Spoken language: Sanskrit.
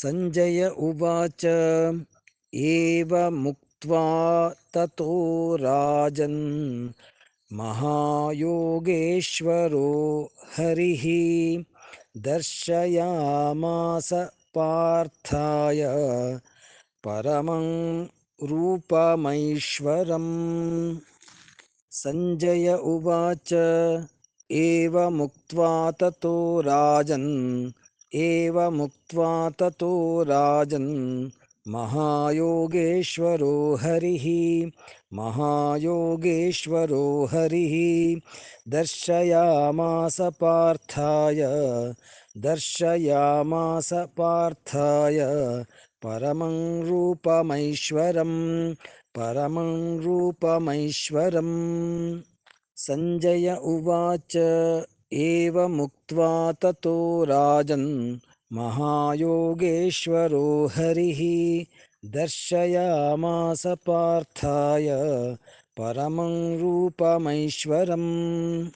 सञ्जय उवाच एवमुक्त्वा ततो राजन् महायोगेश्वरो हरिः दर्शयामास पार्थाय परमं रूपमैश्वरम् सञ्जय उवाच एवमुक्त्वा ततो राजन् एवमुक्त्वा ततो राजन् महायोगेश्वरो हरिः। महायोगेश्वरो हरिः। दर्शयामास पार्थाय दर्शयामास पार्थाय। परमं रूपमैश्वरं परमं रूपमैश्वरम् सञ्जय उवाच एवमुक्त्वा ततो राजन् महायोगेश्वरो हरिः। दर्शयामास पार्थाय परमं रूपमैश्वरम्